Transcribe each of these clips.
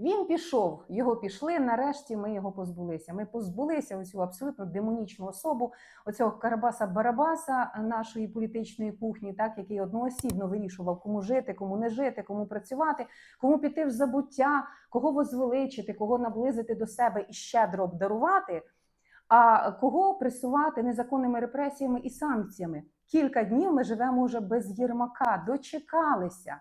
Він пішов, його пішли. Нарешті ми його позбулися. Ми позбулися оцю абсолютно демонічну особу, оцього Карабаса-Барабаса нашої політичної кухні, так який одноосібно вирішував, кому жити, кому не жити, кому працювати, кому піти в забуття, кого возвеличити, кого наблизити до себе і щедро обдарувати, а кого пресувати незаконними репресіями і санкціями. Кілька днів ми живемо вже без Єрмака, дочекалися.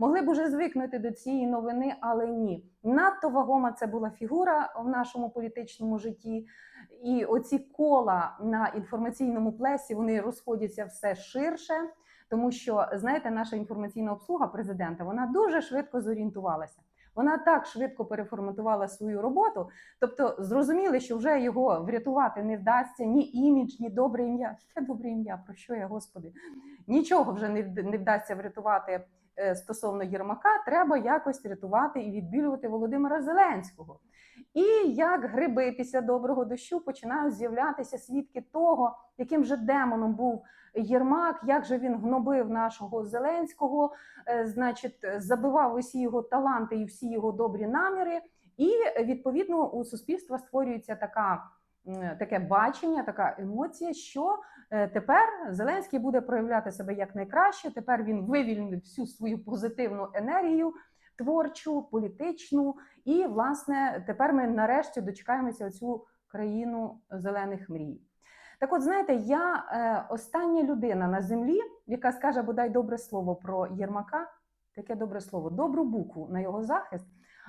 Могли б уже звикнути до цієї новини, але ні. Надто вагома це була фігура в нашому політичному житті. І оці кола на інформаційному плесі вони розходяться все ширше, тому що знаєте, наша інформаційна обслуга президента вона дуже швидко зорієнтувалася. Вона так швидко переформатувала свою роботу, тобто зрозуміли, що вже його врятувати не вдасться ні імідж, ні добре ім'я. Яке добре ім'я, про що я, господи? Нічого вже не вдасться врятувати стосовно Єрмака. Треба якось рятувати і відбілювати Володимира Зеленського. І як гриби після доброго дощу починають з'являтися свідки того, яким же демоном був Єрмак, як же він гнобив нашого Зеленського, е, значить, забивав усі його таланти і всі його добрі наміри. І е, відповідно у суспільства створюється така. Таке бачення, така емоція, що е, тепер Зеленський буде проявляти себе як. Тепер він вивільнив всю свою позитивну енергію, творчу, політичну, і власне тепер ми нарешті дочекаємося оцю країну зелених мрій. Так, от знаєте, я е, остання людина на землі, яка скаже бодай добре слово про Єрмака, таке добре слово, добру букву на його захист.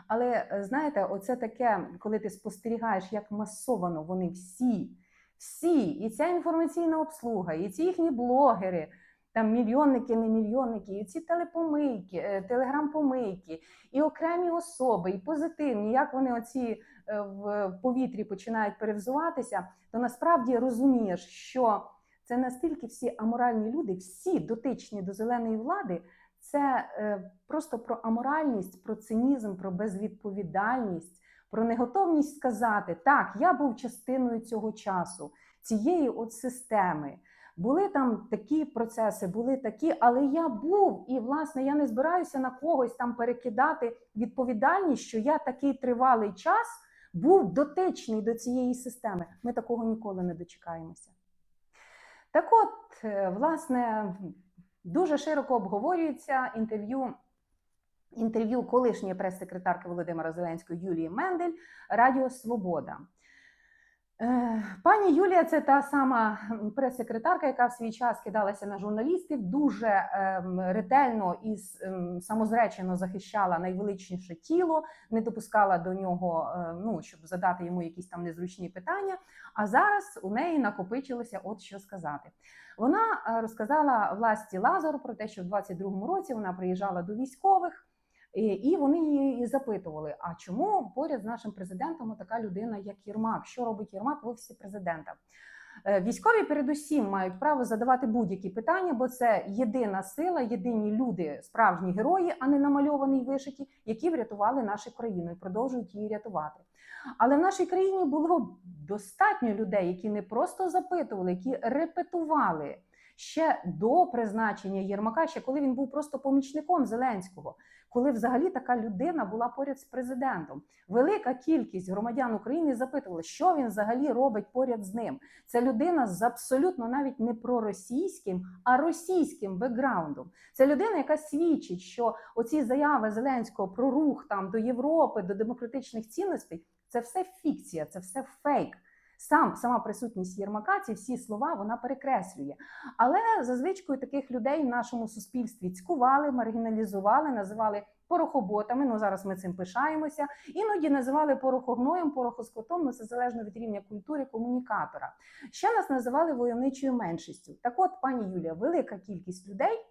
Але е, знаєте, оце таке, коли ти спостерігаєш, як масовано вони всі, всі, і ця інформаційна обслуга, і ці їхні блогери, там мільйонники, не мільйонники, і ці телепомийки, е, телеграм-помийки, і окремі особи, і позитивні, як вони оці е, в повітрі починають перевзуватися, то насправді розумієш, що це настільки всі аморальні люди, всі дотичні до зеленої влади, це е, просто про аморальність, про цинізм, про безвідповідальність, про неготовність сказати так, я був частиною цього часу, цієї от системи. Були там такі процеси, були такі, але я був, і власне я не збираюся на когось там перекидати відповідальність, що я такий тривалий час був дотичний до цієї системи. Ми такого ніколи не дочекаємося. Так от, е, власне, дуже широко обговорюється інтерв'ю. Інтерв'ю колишньої прес-секретарки Володимира Зеленського Юлії Мендель Радіо Свобода. Е, Пані Юлія це та сама прес-секретарка, яка в свій час кидалася на журналістів, дуже ем, ретельно і ем, самозречено захищала найвеличніше тіло, не допускала до нього, е, ну щоб задати йому якісь там незручні питання. А зараз у неї накопичилося, от що сказати. Вона е, розказала власті Лазару про те, що в 22-му році вона приїжджала до військових. І, вони її запитували: а чому поряд з нашим президентом така людина, як Єрмак? Що робить Єрмак в офісі президента? Е, Військові передусім мають право задавати будь-які питання, бо це єдина сила, єдині люди, справжні герої, а не намальовані й вишиті, які врятували нашу країну і продовжують її рятувати. Але в нашій країні було достатньо людей, які не просто запитували, які репетували ще до призначення Єрмака, ще коли він був просто помічником Зеленського, коли взагалі така людина була поряд з президентом. Велика кількість громадян України запитували, що він взагалі робить поряд з ним. Це людина з абсолютно навіть не проросійським, а російським бекграундом. Це людина, яка свідчить, що оці заяви Зеленського про рух там до Європи, до демократичних цінностей це все фікція, це все фейк. Сам сама присутність Єрмака, ці всі слова вона перекреслює. Але за звичкою таких людей в нашому суспільстві цькували, маргіналізували, називали порохоботами. Ну зараз ми цим пишаємося. Іноді називали порохогноєм, порохоскотом. Ну це залежно від рівня культури комунікатора. Ще нас називали войовничою меншістю. Так, от, пані Юлія, велика кількість людей.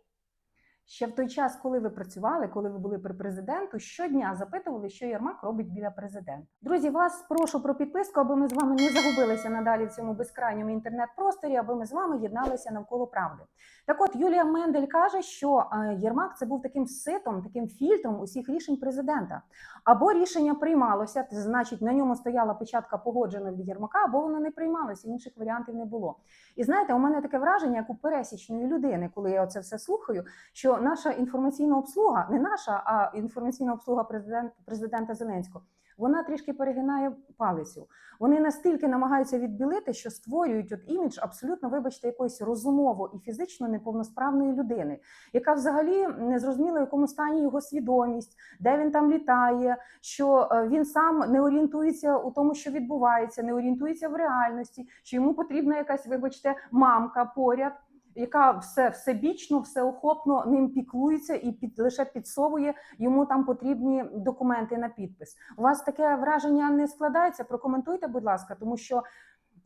Ще в той час, коли ви працювали, коли ви були при президенту, щодня запитували, що Єрмак робить біля президента. Друзі, вас прошу про підписку, аби ми з вами не загубилися надалі в цьому безкрайньому інтернет-просторі, аби ми з вами єдналися навколо правди. Так от Юлія Мендель каже, що е, Єрмак це був таким ситом, таким фільтром усіх рішень президента. Або рішення приймалося, це значить на ньому стояла печатка погоджена від Єрмака, або воно не приймалося, інших варіантів не було. І знаєте, у мене таке враження, як у пересічної людини, коли я це все слухаю, що наша інформаційна обслуга, не наша, а інформаційна обслуга президент, президента Зеленського, вона трішки перегинає палицю. Вони настільки намагаються відбілити, що створюють от імідж абсолютно, вибачте, якоїсь розумово і фізично неповносправної людини, яка взагалі не зрозуміла, в якому стані його свідомість, де він там літає, що е, він сам не орієнтується у тому, що відбувається, не орієнтується в реальності, що йому потрібна якась, вибачте, мамка поряд. Яка все всебічно, всеохопно ним піклується і під лише підсовує йому там потрібні документи на підпис. У вас таке враження не складається? Прокоментуйте, будь ласка, тому що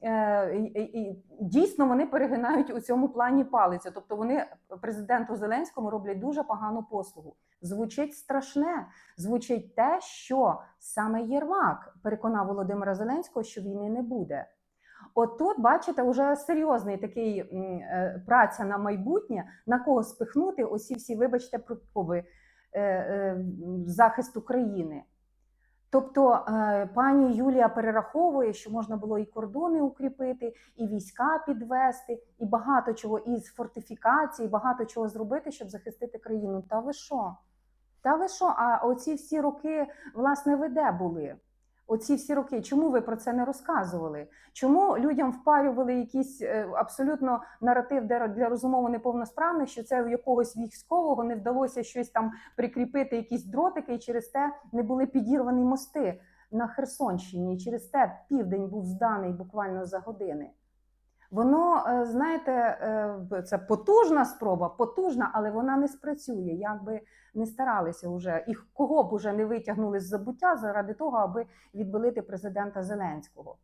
е, дійсно вони перегинають у цьому плані палицю. Тобто вони президенту Зеленському роблять дуже погану послугу. Звучить страшне, звучить те, що саме Єрмак переконав Володимира Зеленського, що війни не буде. От тут, бачите, вже серйозний такий е, праця на майбутнє, на кого спихнути оці всі, вибачте, проби е, е, захист України. Тобто пані Юлія перераховує, що можна було і кордони укріпити, і війська підвести, і багато чого, і з фортифікацій, багато чого зробити, щоб захистити країну. Та ви що? Та ви що? А оці всі роки, власне, ви були? Оці всі роки, чому ви про це не розказували? Чому людям впарювали якийсь е, абсолютно наратив для, розумово неповносправних, що це у якогось військового не вдалося щось там прикріпити, якісь дротики, і через те не були підірвані мости на Херсонщині, і через те південь був зданий буквально за години. Воно, е, знаєте, е, це потужна спроба, потужна, але вона не спрацює. Як би не старалися вже, і кого б уже не витягнули з забуття заради того, аби відбилити президента Зеленського.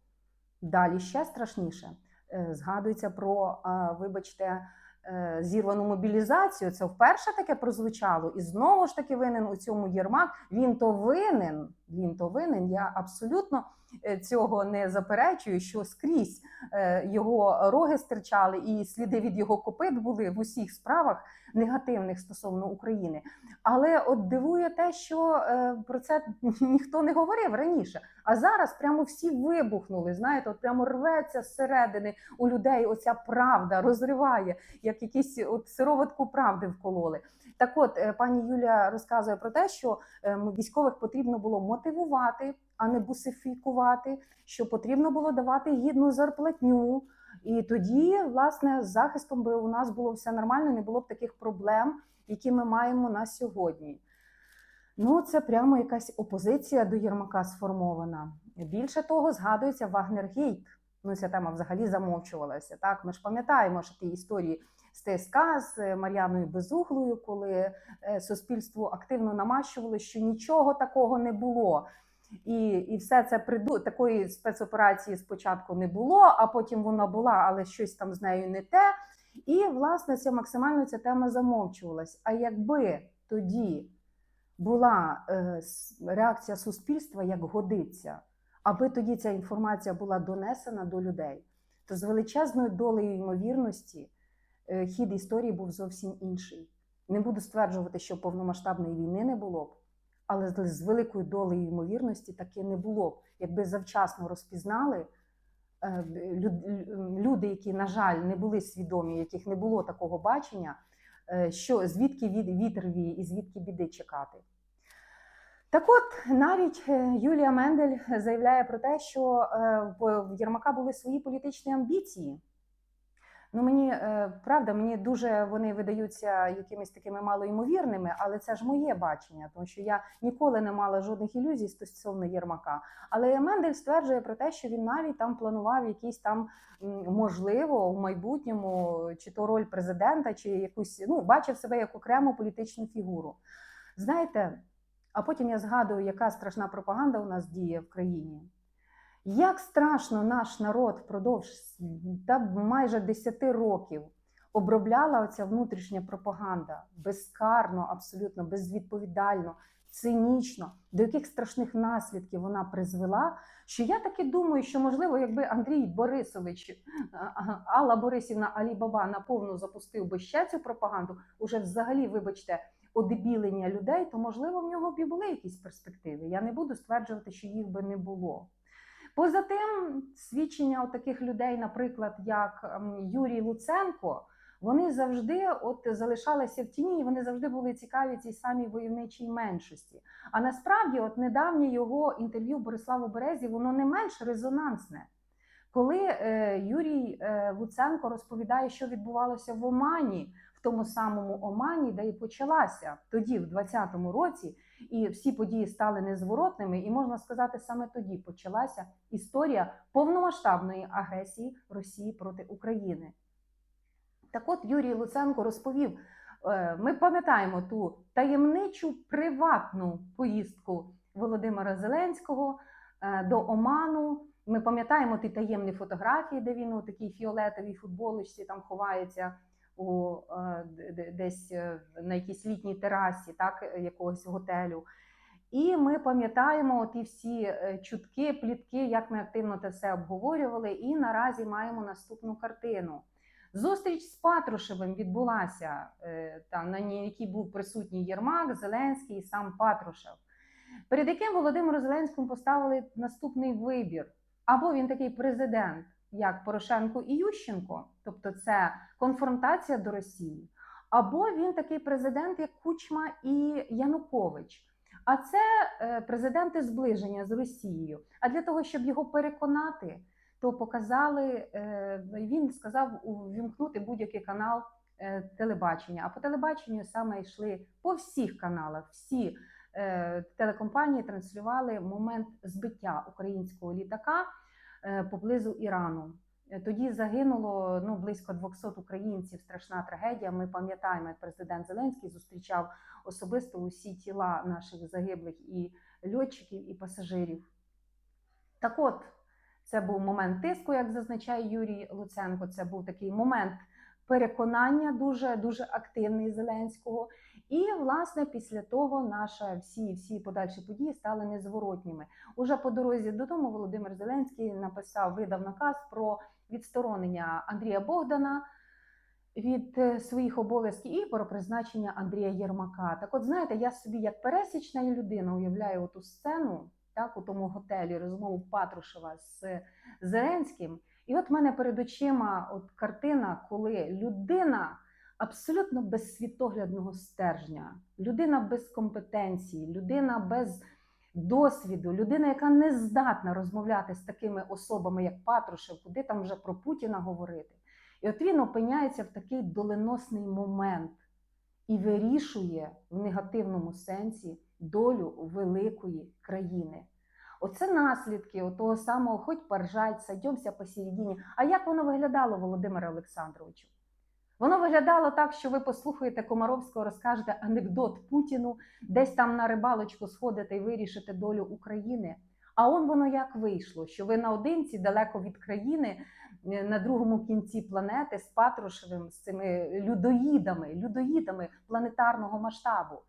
Далі ще страшніше. Е, Згадується про, вибачте, зірвану мобілізацію. Це вперше таке прозвучало, і знову ж таки винен у цьому Єрмак. Він то винен. Він то винен. Я абсолютно е, цього не заперечую, що скрізь е, його роги стирчали, і сліди від його копит були в усіх справах негативних стосовно України. Але от дивує те, що е, про це ніхто не говорив раніше. А зараз прямо всі вибухнули. Знаєте, от прямо рветься зсередини у людей. Оця правда розриває, як якісь от сироватку правди вкололи. Так, от е, пані Юлія розказує про те, що е, військових потрібно було мотивувати, а не бусифікувати, що потрібно було давати гідну зарплатню. І тоді, власне, з захистом би у нас було все нормально, не було б таких проблем, які ми маємо на сьогодні. Ну, це прямо якась опозиція до Єрмака сформована. Більше того, згадується Вагнергейт. Ну, ця тема взагалі замовчувалася. Так, ми ж пам'ятаємо що ті історії з ТСК з Мар'яною Безуглою, коли е, суспільству активно намащували, що нічого такого не було. І, і все це приду такої спецоперації спочатку не було, а потім вона була, але щось там з нею не те. І власне ця максимально ця тема замовчувалась. А якби тоді була е, реакція суспільства, як годиться, аби тоді ця інформація була донесена до людей, то з величезною долею ймовірності хід історії був зовсім інший. Не буду стверджувати, що повномасштабної війни не було б, але з- великою долею ймовірності таки не було б, якби завчасно розпізнали. е, лю- лю- Люди, які, на жаль, не були свідомі, яких не було такого бачення, е, що звідки від вітер віє і звідки біди чекати. Так от навіть е, Юлія Мендель заявляє про те, що е, в Єрмака були свої політичні амбіції. Ну мені е, правда, мені дуже вони видаються якимись такими малоймовірними, але це ж моє бачення, тому що я ніколи не мала жодних ілюзій стосовно Єрмака. Але Мендель стверджує про те, що він навіть там планував якісь там можливо в майбутньому, чи то роль президента, чи якусь ну бачив себе як окрему політичну фігуру. Знаєте, а потім я згадую, яка страшна пропаганда у нас діє в країні. Як страшно наш народ впродовж та майже 10 років обробляла оця внутрішня пропаганда безкарно, абсолютно безвідповідально, цинічно, до яких страшних наслідків вона призвела. Що я таки думаю, що можливо, якби Андрій Борисович, Алла Борисівна Алібаба наповну запустив би ще цю пропаганду, уже взагалі, вибачте, одебілення людей, то можливо в нього б і були якісь перспективи. Я не буду стверджувати, що їх би не було. Поза тим, свідчення таких людей, наприклад, як ем, Юрій Луценко, вони завжди от залишалися в тіні, і вони завжди були цікаві цій самій войовничій меншості. А насправді, от недавнє його інтерв'ю Бориславу Березі, воно не менш резонансне. Коли е, Юрій е, Луценко розповідає, що відбувалося в Омані, в тому самому Омані, де і почалася тоді, в 20-му році, і всі події стали незворотними, і можна сказати, саме тоді почалася історія повномасштабної агресії Росії проти України. Так от Юрій Луценко розповів: е, ми пам'ятаємо ту таємничу приватну поїздку Володимира Зеленського е, до Оману. Ми пам'ятаємо ті таємні фотографії, де він у такій фіолетовій футболочці там ховається у е, десь е, на якійсь літній терасі, так якогось готелю. І ми пам'ятаємо ті всі е, чутки, плітки, як ми активно це все обговорювали. І наразі маємо наступну картину. Зустріч з Патрушевим відбулася, е, там, на якій був присутній Єрмак, Зеленський і сам Патрушев, перед яким Володимиру Зеленському поставили наступний вибір. Або він такий президент, як Порошенко і Ющенко, тобто це конфронтація до Росії, або він такий президент, як Кучма і Янукович. А це е, президенти зближення з Росією. А для того, щоб його переконати, то показали, е, він сказав увімкнути будь-який канал е, телебачення. А по телебаченню саме йшли по всіх каналах. Всі телекомпанії транслювали момент збиття українського літака поблизу Ірану. Е, Тоді загинуло ну близько 200 українців. Страшна трагедія. Ми пам'ятаємо, як президент Зеленський зустрічав особисто усі тіла наших загиблих і льотчиків, і пасажирів. Так от, це був момент тиску, як зазначає Юрій Луценко. Це був такий момент переконання, дуже дуже активний Зеленського. І власне після того наша всі всі подальші події стали незворотніми. Уже по дорозі додому Володимир Зеленський написав, видав наказ про відсторонення Андрія Богдана від е, своїх обов'язків і про призначення Андрія Єрмака. Так, от знаєте, я собі як пересічна людина уявляю ту сцену, так у тому готелі розмову Патрушева з Зеленським. І от в мене перед очима от картина, коли людина абсолютно без світоглядного стержня, людина без компетенції, людина без досвіду, людина, яка не здатна розмовляти з такими особами, як Патрушев, куди там вже про Путіна говорити. І от він опиняється в такий доленосний момент і вирішує в негативному сенсі долю великої країни. Оце наслідки того самого, хоч поржать, садьомся посередині. А як воно виглядало, Володимире Олександровичу? Воно виглядало так, що ви послухаєте Комаровського, розкажете анекдот Путіну, десь там на рибалочку сходите і вирішите долю України. А он воно як вийшло, що ви наодинці далеко від країни, е, на другому кінці планети з Патрушевим, з цими людоїдами, людоїдами планетарного масштабу.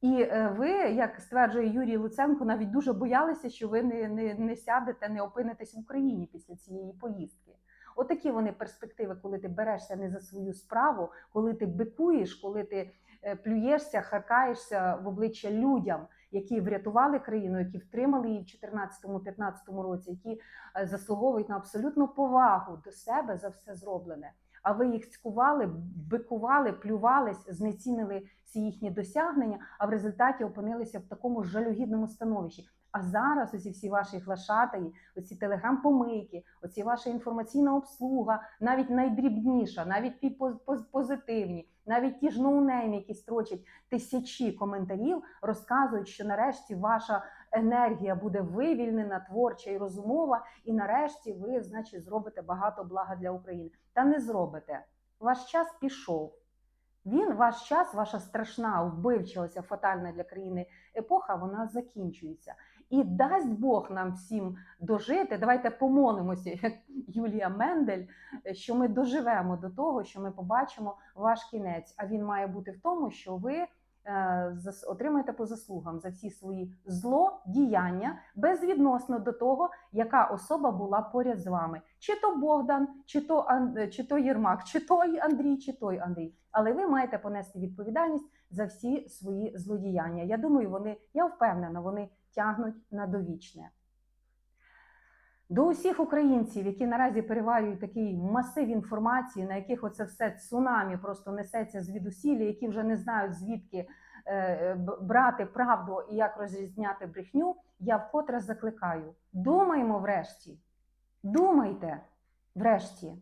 І е, ви, як стверджує Юрій Луценко, навіть дуже боялися, що ви не, не, не сядете, не опинитесь в Україні після цієї поїздки. Отакі вони перспективи, коли ти берешся не за свою справу, коли ти бикуєш, коли ти е, плюєшся, харкаєшся в обличчя людям, які врятували країну, які втримали її в 2014-2015 році, які е, заслуговують на абсолютну повагу до себе за все зроблене. А ви їх цькували, бикували, плювались, знецінили всі їхні досягнення, а в результаті опинилися в такому жалюгідному становищі. А зараз оці всі ваші глашатаї, оці телеграм-помийки, оці ваша інформаційна обслуга, навіть найдрібніша, навіть ті поз- поз- позитивні, навіть ті ж ноунейми, які строчать тисячі коментарів, розказують, що нарешті ваша енергія буде вивільнена, творча і розумова, і нарешті ви, значить, зробите багато блага для України. Та не зробите. Ваш час пішов. Він, ваш час, ваша страшна, вбивчилася, фатальна для країни епоха, вона закінчується. І дасть Бог нам всім дожити. Давайте помолимося, як Юлія Мендель, що ми доживемо до того, що ми побачимо ваш кінець. А він має бути в тому, що ви отримаєте по заслугам за всі свої злодіяння безвідносно до того, яка особа була поряд з вами. Чи то Богдан, чи то, чи то Єрмак, чи той Андрій, чи той Андрій. Але ви маєте понести відповідальність за всі свої злодіяння. Я думаю, вони, я впевнена, вони тягнуть на довічне. До усіх українців, які наразі переварюють такий масив інформації, на яких оце все цунамі просто несеться звідусілля, які вже не знають звідки е, брати правду і як розрізняти брехню, я вкотре закликаю. Думаємо врешті. Думайте врешті.